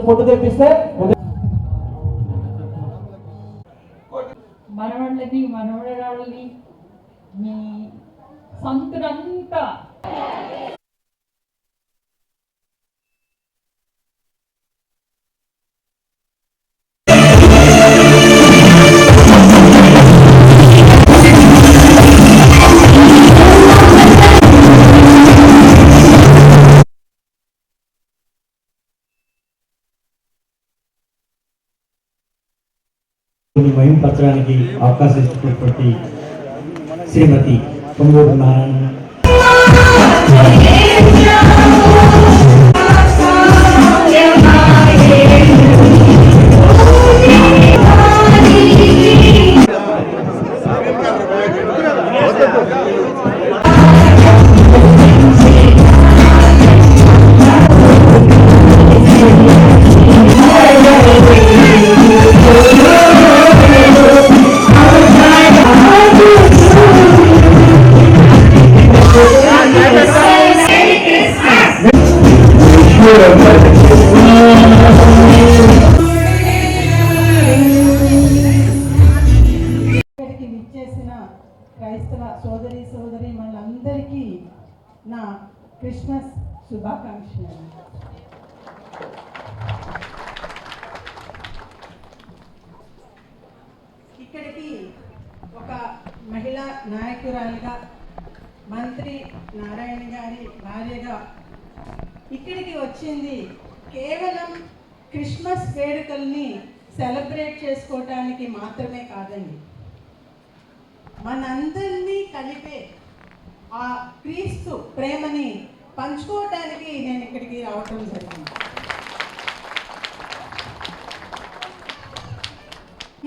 నుంచి పొట్టు తెప్పిస్తే మనవాళ్ళని మనవడరాళ్ళని మీ సంతులంతా మహింపరచడానికి అవకాశం ఇచ్చినటువంటి శ్రీమతి పొంగూరు నారాయణ. క్రైస్తవ సోదరి సోదరి మనందరికీ నా క్రిస్మస్ శుభాకాంక్షలు. ఇక్కడికి ఒక మహిళా నాయకురాలిగా మంత్రి నారాయణ గారి భార్యగా ఇక్కడికి వచ్చింది కేవలం క్రిస్మస్ వేడుకల్ని సెలబ్రేట్ చేసుకోవటానికి మాత్రమే కాదండి. మనందరినీ కలిపే ఆ క్రీస్తు ప్రేమని పంచుకోవటానికి నేను ఇక్కడికి రావటం జరిగింది.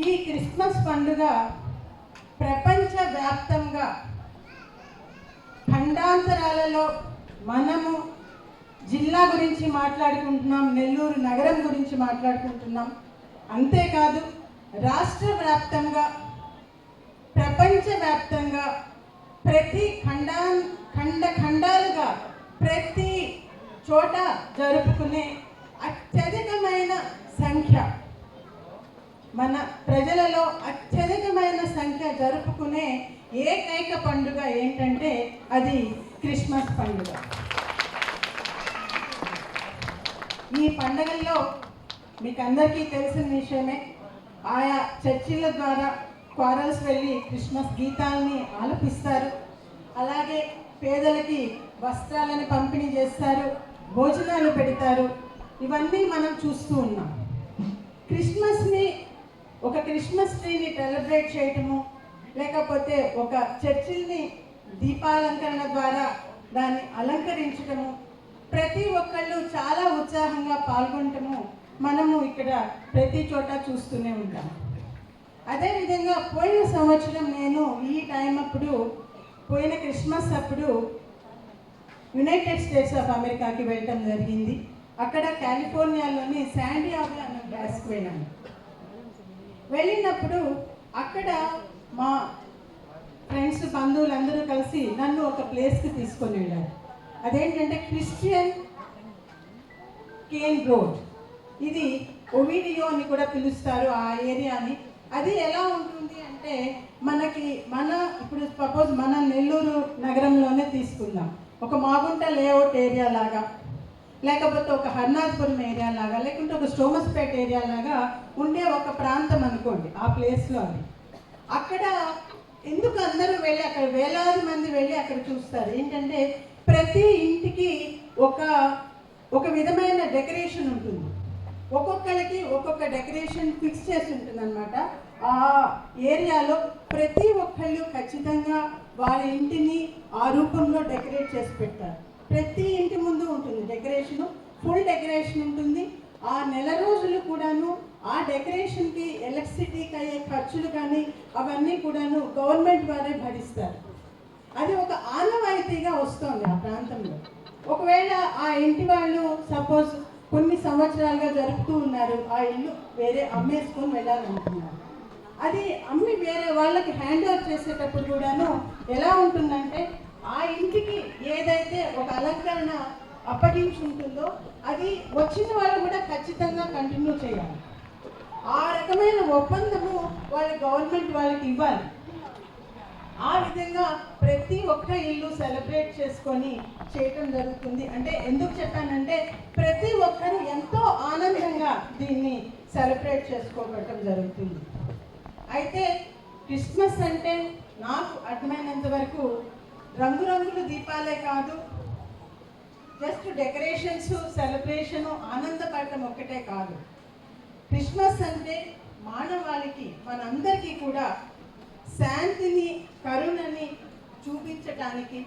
ఈ క్రిస్మస్ పండుగ ప్రపంచ వ్యాప్తంగా ఖండాంతరాలలో మనము జిల్లా గురించి మాట్లాడుకుంటున్నాం నెల్లూరు నగరం గురించి మాట్లాడుకుంటున్నాం. అంతేకాదు రాష్ట్ర వ్యాప్తంగా ప్రపంచవ్యాప్తంగా ప్రతి ఖండా ఖండ ఖండాలుగా ప్రతి చోట జరుపుకునే అత్యధికమైన సంఖ్య. మన ప్రజలలో అత్యధికమైన సంఖ్య జరుపుకునే ఏకైక పండుగ ఏంటంటే అది క్రిస్మస్ పండుగ. ఈ పండుగల్లో మీకు అందరికీ తెలిసిన విషయమే. ఆయా చర్చిల ద్వారా క్వారల్స్ వెళ్ళి క్రిస్మస్ గీతాలని ఆలపిస్తారు. అలాగే పేదలకి వస్త్రాలను పంపిణీ చేస్తారు భోజనాలు పెడతారు. ఇవన్నీ మనం చూస్తూ ఉన్నాం. క్రిస్మస్ని ఒక క్రిస్మస్ ట్రీని సెలబ్రేట్ చేయటము లేకపోతే ఒక చర్చిల్ని దీపాలంకరణ ద్వారా దాన్ని అలంకరించటము ప్రతి ఒక్కళ్ళు చాలా ఉత్సాహంగా పాల్గొనటము మనము ఇక్కడ ప్రతి చోట చూస్తూనే ఉంటాం. అదేవిధంగా పోయిన సంవత్సరం నేను ఈ టైం అప్పుడు పోయిన క్రిస్మస్ అప్పుడు యునైటెడ్ స్టేట్స్ ఆఫ్ అమెరికాకి వెళ్ళటం జరిగింది. అక్కడ కాలిఫోర్నియాలోని శాండియాగో అన్న బ్యాస్కి వెళ్ళాను వెళ్ళినప్పుడు అక్కడ మా ఫ్రెండ్స్ బంధువులు అందరూ కలిసి నన్ను ఒక ప్లేస్కి తీసుకొని వెళ్ళారు. అదేంటంటే క్రిస్టియన్ కేన్ రోడ్ ఇది ఒవిడియో అని కూడా పిలుస్తారు ఆ ఏరియాని అది ఎలా ఉంటుంది అంటే మనకి మన ఇప్పుడు సపోజ్ మన నెల్లూరు నగరంలోనే తీసుకుందాం. ఒక మాగుంట లేఅవుట్ ఏరియా లాగా లేకపోతే ఒక హర్నాథ్పురం ఏరియా లాగా లేకుంటే ఒక స్టోమస్పేట్ ఏరియా లాగా ఉండే ఒక ప్రాంతం అనుకోండి ఆ ప్లేస్లో అది అక్కడ ఎందుకు అందరూ వెళ్ళి అక్కడ వేలాది మంది వెళ్ళి అక్కడ చూస్తారు? ఏంటంటే ప్రతి ఇంటికి ఒక ఒక విధమైన డెకరేషన్ ఉంటుంది. ఒక్కొక్క డెకరేషన్ ఫిక్స్ చేసి ఉంటుంది ఆ ఏరియాలో ప్రతి ఒక్కళ్ళు ఖచ్చితంగా వాళ్ళ ఇంటిని ఆ రూపంలో డెకరేట్ చేసి పెడతారు. ప్రతి ఇంటి ముందు ఉంటుంది డెకరేషన్ ఫుల్ డెకరేషన్ ఉంటుంది. ఆ నెల రోజులు కూడాను ఆ డెకరేషన్కి ఎలక్ట్రిసిటీకి అయ్యే ఖర్చులు కానీ అవన్నీ కూడాను గవర్నమెంట్ వారే భరిస్తారు. అది ఒక ఆనవాయితీగా వస్తుంది ఆ ప్రాంతంలో. ఒకవేళ ఆ ఇంటి వాళ్ళు సపోజ్ కొన్ని సంవత్సరాలుగా జరుపుతూ ఉన్నారు. ఆ ఇల్లు వేరే అమ్మేసుకొని వెళ్ళాలనుకున్నారు. అది అమ్మి వేరే వాళ్ళకి హ్యాండ్ ఓవర్ చేసేటప్పుడు కూడాను ఎలా ఉంటుందంటే ఆ ఇంటికి ఏదైతే ఒక అలంకరణ అప్పగించి ఉంటుందో అది వచ్చిన వాళ్ళు కూడా ఖచ్చితంగా కంటిన్యూ చేయాలి. ఆ రకమైన ఒప్పందము వాళ్ళ గవర్నమెంట్ వాళ్ళకి ఇవ్వాలి. ఆ విధంగా ప్రతి ఒక్క ఇల్లు సెలబ్రేట్ చేసుకొని చేయటం జరుగుతుంది. అంటే ఎందుకు చెప్పానంటే ప్రతి ఒక్కరు ఎంతో ఆనందంగా దీన్ని సెలబ్రేట్ చేసుకోవటం జరుగుతుంది. అయితే క్రిస్మస్ అంటే నాకు అర్థమైనంత వరకు రంగురంగుల దీపాలే కాదు జస్ట్ డెకరేషన్స్ సెలబ్రేషను ఆనందపడటం ఒక్కటే కాదు. క్రిస్మస్ అంటే మానవాళికి మనందరికీ కూడా శాంతిని కరుణని చూపించటానికి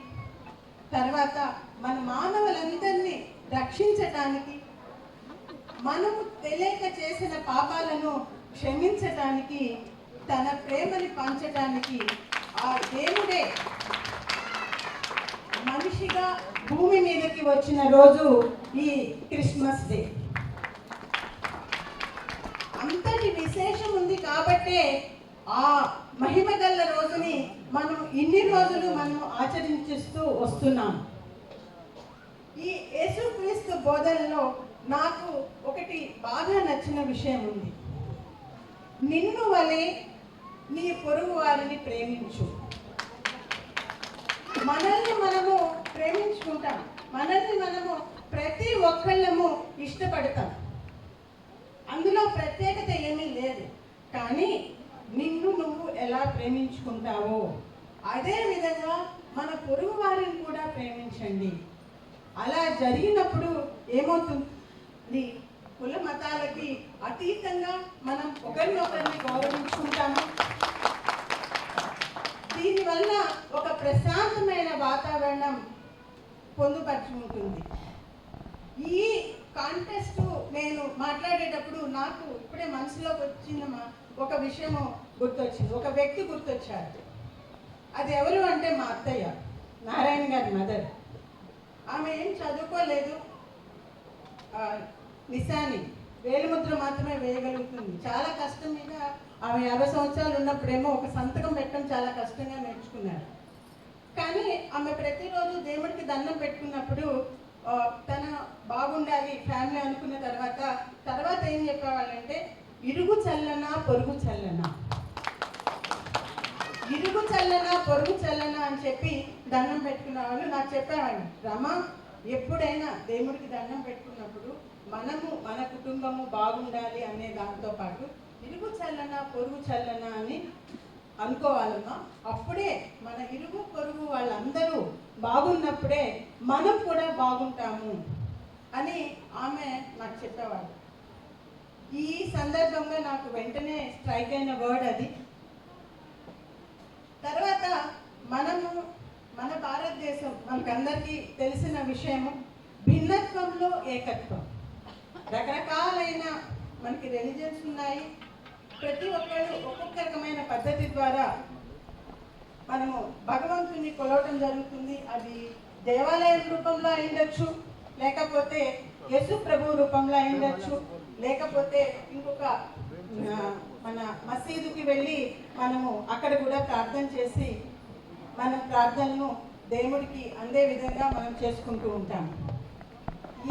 తర్వాత మన మానవులందరినీ రక్షించటానికి మనము తెలియక చేసిన పాపాలను క్షమించటానికి తన ప్రేమని పంచటానికి ఆ దేవుడే మనిషిగా భూమి మీదకి వచ్చిన రోజు ఈ క్రిస్మస్ డే. అంతటి విశేషం ఉంది కాబట్టే ఆ మహిమ గల రోజుని మనం ఇన్ని రోజులు మనం ఆచరించిస్తూ వస్తున్నాం. ఈ యేసుక్రీస్తు బోధనలో నాకు ఒకటి బాగా నచ్చిన విషయం ఉంది. నిన్ను వలె నీ పొరుగు వారిని ప్రేమించు. మనల్ని మనము ప్రేమించుకుంటాం. మనల్ని మనము ప్రతి ఒక్కళ్ళము ఇష్టపడతాం. అందులో ప్రత్యేకత ఏమీ లేదు. కానీ నిన్ను నువ్వు ఎలా ప్రేమించుకుంటావో అదే విధంగా మన పొరుగు వారిని కూడా ప్రేమించండి. అలా జరిగినప్పుడు ఏమవుతుంది? కుల మతాలకి అతీతంగా మనం ఒకరినొకరిని గౌరవించుకుంటాము. దీనివల్ల ఒక ప్రశాంతమైన వాతావరణం పొందుపరుచుకుంటుంది. ఈ కాంటెస్ట్ నేను మాట్లాడేటప్పుడు నాకు ఇప్పుడే మనసులోకి వచ్చిన ఒక విషయము గుర్తొచ్చింది. ఒక వ్యక్తి గుర్తొచ్చారు. అది ఎవరు అంటే మా అత్తయ్య నారాయణ గారి మదర్. ఆమె ఏం చదువుకోలేదు. నిశాని. వేలిముద్ర మాత్రమే వేయగలుగుతుంది. చాలా కష్టం మీద ఆమె యాభై సంవత్సరాలు ఉన్నప్పుడేమో ఒక సంతకం పెట్టడం చాలా కష్టంగా నేర్చుకున్నారు. కానీ ఆమె ప్రతిరోజు దేవుడికి దండం పెట్టుకున్నప్పుడు తన బాగుండాలి ఫ్యామిలీ అనుకున్న తర్వాత తర్వాత ఏం చెప్పేవాళ్ళంటే ఇరుగు చల్లనా పొరుగు చల్లనా. ఇరుగు చల్లనా పొరుగు చల్లనా అని చెప్పి దండం పెట్టుకున్న వాళ్ళు నాకు చెప్పేవాళ్ళు. రమ ఎప్పుడైనా దేవుడికి దండం పెట్టుకున్నప్పుడు మనము మన కుటుంబము బాగుండాలి అనే దాంతో పాటు ఇరుగు చల్లన పొరుగు చల్లన అని అనుకోవాలమ్మా. అప్పుడే మన ఇరుగు పొరుగు వాళ్ళందరూ బాగున్నప్పుడే మనం కూడా బాగుంటాము అని ఆమె నాకు చెప్పేవాళ్ళు. ఈ సందర్భంగా నాకు వెంటనే స్ట్రైక్ అయిన వర్డ్ అది తర్వాత మనము మన మనకు మనకందరికీ తెలిసిన విషయము భిన్నత్వంలో ఏకత్వం. రకరకాలైన మనకి రిలీజన్స్ ఉన్నాయి. ప్రతి ఒక్కరు ఒక్కొక్క రకమైన పద్ధతి ద్వారా మనము భగవంతుని కొలవటం జరుగుతుంది. అది దేవాలయం రూపంలో అయిండొచ్చు లేకపోతే యేసు ప్రభు రూపంలో అయిండొచ్చు లేకపోతే ఇంకొక మన మసీదుకి వెళ్ళి మనము అక్కడ కూడా ప్రార్థన చేసి మన ప్రార్థనను దేవుడికి అందే విధంగా మనం చేసుకుంటూ ఉంటాము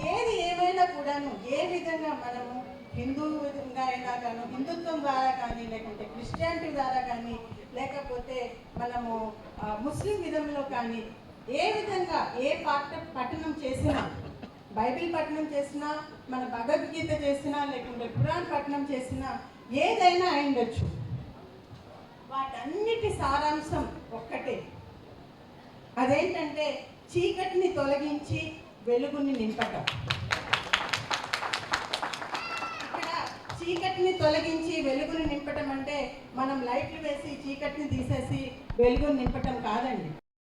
ఏది ఏమైనా కూడాను ఏ విధంగా మనము హిందూ విధంగా అయినా కానీ హిందుత్వం ద్వారా కానీ లేకుంటే క్రిస్టియానిటీ ద్వారా కానీ లేకపోతే మనము ముస్లిం విధంలో కానీ ఏ విధంగా ఏ పాట పఠనం చేసినా బైబిల్ పఠనం చేసినా మన భగవద్గీత చేసినా లేకుంటే పురాణ పఠనం చేసినా ఏదైనా అయిండొచ్చు వాటన్నిటి సారాంశం ఒక్కటే. అదేంటంటే చీకటిని తొలగించి వెలుగుని నింపటం. ఇక్కడ చీకటిని తొలగించి వెలుగుని నింపటం అంటే మనం లైట్లు వేసి చీకటిని తీసేసి వెలుగుని నింపటం కాదండి.